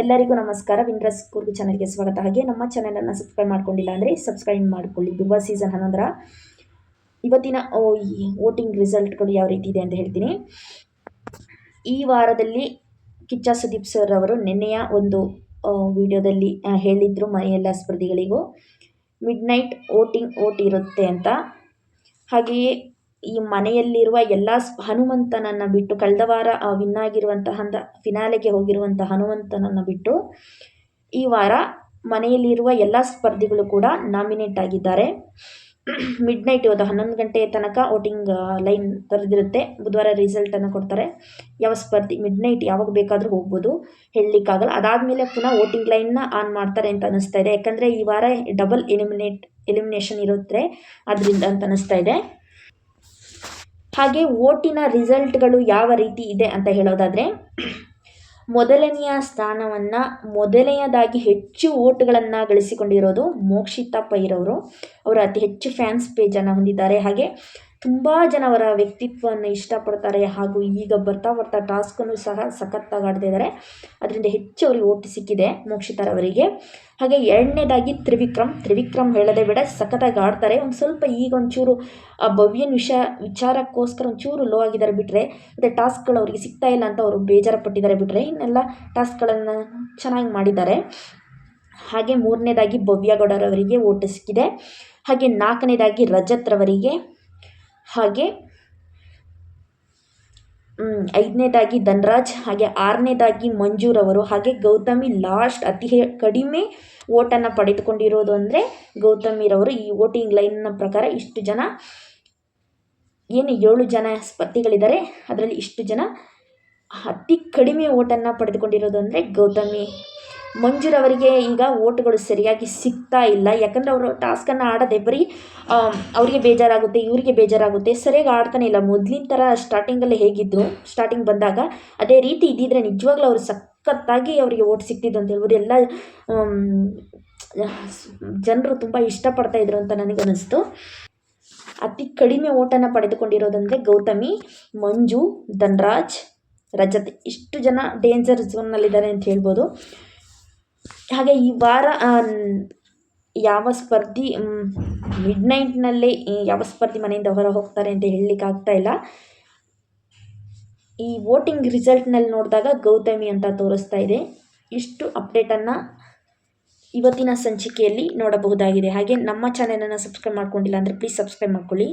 ಎಲ್ಲರಿಗೂ ನಮಸ್ಕಾರ. ವಿಂಡ್ರಸ್ ಕೂರ್ಗಿ ಚಾನಲ್ಗೆ ಸ್ವಾಗತ. ಹಾಗೆ ನಮ್ಮ ಚಾನಲನ್ನು ಸಬ್ಸ್ಕ್ರೈಬ್ ಮಾಡ್ಕೊಂಡಿಲ್ಲ ಅಂದರೆ ಸಬ್ಸ್ಕ್ರೈಬ್ ಮಾಡ್ಕೊಳ್ಳಿ. ಬಿಗ್ ಬಾಸ್ ಸೀಸನ್ ಹನ್ನೊಂದರ ಇವತ್ತಿನ ವೋಟಿಂಗ್ ರಿಸಲ್ಟ್ಗಳು ಯಾವ ರೀತಿ ಇದೆ ಅಂತ ಹೇಳ್ತೀನಿ. ಈ ವಾರದಲ್ಲಿ ಕಿಚ್ಚ ಸುದೀಪ್ ಸರ್ ಅವರು ನಿನ್ನೆಯ ಒಂದು ವಿಡಿಯೋದಲ್ಲಿ ಹೇಳಿದರು ಎಲ್ಲ ಸ್ಪರ್ಧಿಗಳಿಗೂ. ಮಿಡ್ ನೈಟ್ ವೋಟಿಂಗ್ ವೋಟ್ ಇರುತ್ತೆ ಅಂತ. ಹಾಗೆಯೇ ಈ ಮನೆಯಲ್ಲಿರುವ ಎಲ್ಲ ಹನುಮಂತನನ್ನು ಬಿಟ್ಟು ಕಳೆದ ವಾರ ವಿನ್ ಆಗಿರುವಂತಹ ಫಿನಾಲೆಗೆ ಹೋಗಿರುವಂಥ ಹನುಮಂತನನ್ನು ಬಿಟ್ಟು ಈ ವಾರ ಮನೆಯಲ್ಲಿರುವ ಎಲ್ಲ ಸ್ಪರ್ಧಿಗಳು ಕೂಡ ನಾಮಿನೇಟ್ ಆಗಿದ್ದಾರೆ. ಮಿಡ್ ನೈಟ್ ಇವತ್ತು ಹನ್ನೊಂದು ಗಂಟೆ ತನಕ ವೋಟಿಂಗ್ ಲೈನ್ ತೆರೆದಿರುತ್ತೆ. ಬುಧವಾರ ರಿಸಲ್ಟನ್ನು ಕೊಡ್ತಾರೆ. ಯಾವ ಸ್ಪರ್ಧಿ ಮಿಡ್ ನೈಟ್ ಯಾವಾಗ ಬೇಕಾದರೂ ಹೋಗ್ಬೋದು. ಹೇಳಲಿಕ್ಕಾಗಲ್ಲ. ಅದಾದಮೇಲೆ ಪುನಃ ವೋಟಿಂಗ್ ಲೈನ್ನ ಆನ್ ಮಾಡ್ತಾರೆ ಅಂತ ಅನಿಸ್ತಾ ಇದೆ. ಯಾಕಂದರೆ ಈ ವಾರ ಡಬಲ್ ಎಲಿಮಿನೇಟ್ ಎಲಿಮಿನೇಷನ್ ಇರುತ್ತೆ. ಅದರಿಂದ ಅಂತ ಅನಿಸ್ತಾ ಇದೆ. ಹಾಗೆ ಓಟಿನ ರಿಸಲ್ಟ್ಗಳು ಯಾವ ರೀತಿ ಇದೆ ಅಂತ ಹೇಳೋದಾದರೆ, ಮೊದಲನೆಯ ಸ್ಥಾನವನ್ನು ಮೊದಲನೆಯದಾಗಿ ಹೆಚ್ಚು ಓಟ್ಗಳನ್ನು ಗಳಿಸಿಕೊಂಡಿರೋದು ಮೋಕ್ಷಿತಾ ಪೈರವರು ಅವರು ಅತಿ ಹೆಚ್ಚು ಫ್ಯಾನ್ಸ್ ಪೇಜನ್ನು ಹೊಂದಿದ್ದಾರೆ. ಹಾಗೆ ತುಂಬ ಜನ ಅವರ ವ್ಯಕ್ತಿತ್ವವನ್ನು ಇಷ್ಟಪಡ್ತಾರೆ ಹಾಗೂ ಈಗ ಬರ್ತಾ ಬರ್ತಾ ಟಾಸ್ಕನ್ನು ಸಹ ಸಖತ್ತಾಗಿ ಆಡ್ತಾ ಇದ್ದಾರೆ ಅದರಿಂದ ಹೆಚ್ಚು ಅವರಿಗೆ ಓಟು ಸಿಕ್ಕಿದೆ ಮೋಕ್ಷಿತಾರವರಿಗೆ ಹಾಗೆ ಎರಡನೇದಾಗಿ ತ್ರಿವಿಕ್ರಮ್. ತ್ರಿವಿಕ್ರಮ್ ಹೇಳದೆ ಬೇಡ, ಸಖತ್ತಾಗಿ ಆಡ್ತಾರೆ. ಒಂದು ಸ್ವಲ್ಪ ಈಗ ಒಂಚೂರು, ಆ ಭವ್ಯನ ವಿಷಯ ವಿಚಾರಕ್ಕೋಸ್ಕರ ಒಂಚೂರು ಲೋ ಆಗಿದ್ದಾರೆ ಬಿಟ್ಟರೆ ಮತ್ತು ಟಾಸ್ಕ್ಗಳು ಅವರಿಗೆ ಸಿಗ್ತಾ ಇಲ್ಲ ಅಂತ ಅವರು ಬೇಜಾರು ಪಟ್ಟಿದ್ದಾರೆ ಬಿಟ್ಟರೆ ಇನ್ನೆಲ್ಲ ಟಾಸ್ಕ್ಗಳನ್ನು ಚೆನ್ನಾಗಿ ಮಾಡಿದ್ದಾರೆ. ಹಾಗೆ ಮೂರನೇದಾಗಿ ಭವ್ಯಗೌಡರವರಿಗೆ ಓಟು ಸಿಕ್ಕಿದೆ. ಹಾಗೆ ನಾಲ್ಕನೇದಾಗಿ ರಜತ್ ರವರಿಗೆ ಹಾಗೆ ಐದನೇದಾಗಿ ಧನ್ರಾಜ್, ಹಾಗೆ ಆರನೇದಾಗಿ ಮಂಜೂರವರು ಹಾಗೆ ಗೌತಮಿ ಲಾಸ್ಟ್ ಅತಿ ಕಡಿಮೆ ಓಟನ್ನು ಪಡೆದುಕೊಂಡಿರೋದು ಅಂದರೆ ಗೌತಮಿರವರು ಈ ವೋಟಿಂಗ್ ಲೈನ್ನ ಪ್ರಕಾರ ಇಷ್ಟು ಜನ, ಏನು ಏಳು ಜನ ಸ್ಪರ್ಧಿಗಳಿದ್ದಾರೆ, ಅದರಲ್ಲಿ ಇಷ್ಟು ಜನ ಅತಿ ಕಡಿಮೆ ಓಟನ್ನು ಪಡೆದುಕೊಂಡಿರೋದು ಅಂದರೆ ಗೌತಮಿ ಮಂಜುರವರಿಗೆ ಈಗ ಓಟ್ಗಳು ಸರಿಯಾಗಿ ಸಿಗ್ತಾ ಇಲ್ಲ. ಯಾಕಂದರೆ ಅವರು ಟಾಸ್ಕನ್ನು ಆಡದೆ ಬರೀ ಅವರಿಗೆ ಬೇಜಾರಾಗುತ್ತೆ, ಇವರಿಗೆ ಬೇಜಾರಾಗುತ್ತೆ, ಸರಿಯಾಗಿ ಆಡ್ತಾನೆ ಇಲ್ಲ. ಮೊದಲಿನ ಥರ ಸ್ಟಾರ್ಟಿಂಗಲ್ಲಿ ಹೇಗಿದ್ದರು ಸ್ಟಾರ್ಟಿಂಗ್ ಬಂದಾಗ ಅದೇ ರೀತಿ ಇದ್ದಿದ್ರೆ ನಿಜವಾಗ್ಲೂ ಅವರು ಸಖತ್ತಾಗಿ ಅವರಿಗೆ ಓಟ್ ಸಿಗ್ತಿದ್ದು ಅಂತ ಹೇಳ್ಬೋದು. ಎಲ್ಲ ಜನರು ತುಂಬ ಇಷ್ಟಪಡ್ತಾ ಇದ್ರು ಅಂತ ನನಗನ್ನಿಸ್ತು. ಅತಿ ಕಡಿಮೆ ಓಟನ್ನು ಪಡೆದುಕೊಂಡಿರೋದಂದರೆ ಗೌತಮಿ, ಮಂಜು, ಧನ್ರಾಜ್, ರಜತ್. ಇಷ್ಟು ಜನ ಡೇಂಜರ್ ಝೋನ್ನಲ್ಲಿದ್ದಾರೆ ಅಂತ ಹೇಳ್ಬೋದು. ಹಾಗೆ ಈ ವಾರ ಯಾವ ಸ್ಪರ್ಧಿ ಮಿಡ್ ನೈಟ್ನಲ್ಲಿ ಯಾವ ಸ್ಪರ್ಧಿ ಮನೆಯಿಂದ ಹೊರ ಹೋಗ್ತಾರೆ ಅಂತ ಹೇಳಲಿಕ್ಕೆ ಆಗ್ತಾ ಇಲ್ಲ. ಈ ವೋಟಿಂಗ್ ರಿಸಲ್ಟ್ನಲ್ಲಿ ನೋಡಿದಾಗ ಗೌತಮಿ ಅಂತ ತೋರಿಸ್ತಾ ಇದೆ. ಇಷ್ಟು ಅಪ್ಡೇಟನ್ನು ಇವತ್ತಿನ ಸಂಚಿಕೆಯಲ್ಲಿ ನೋಡಬಹುದಾಗಿದೆ. ಹಾಗೆ ನಮ್ಮ ಚಾನೆಲನ್ನು ಸಬ್ಸ್ಕ್ರೈಬ್ ಮಾಡ್ಕೊಂಡಿಲ್ಲ ಅಂದರೆ ಪ್ಲೀಸ್ ಸಬ್ಸ್ಕ್ರೈಬ್ ಮಾಡ್ಕೊಳ್ಳಿ.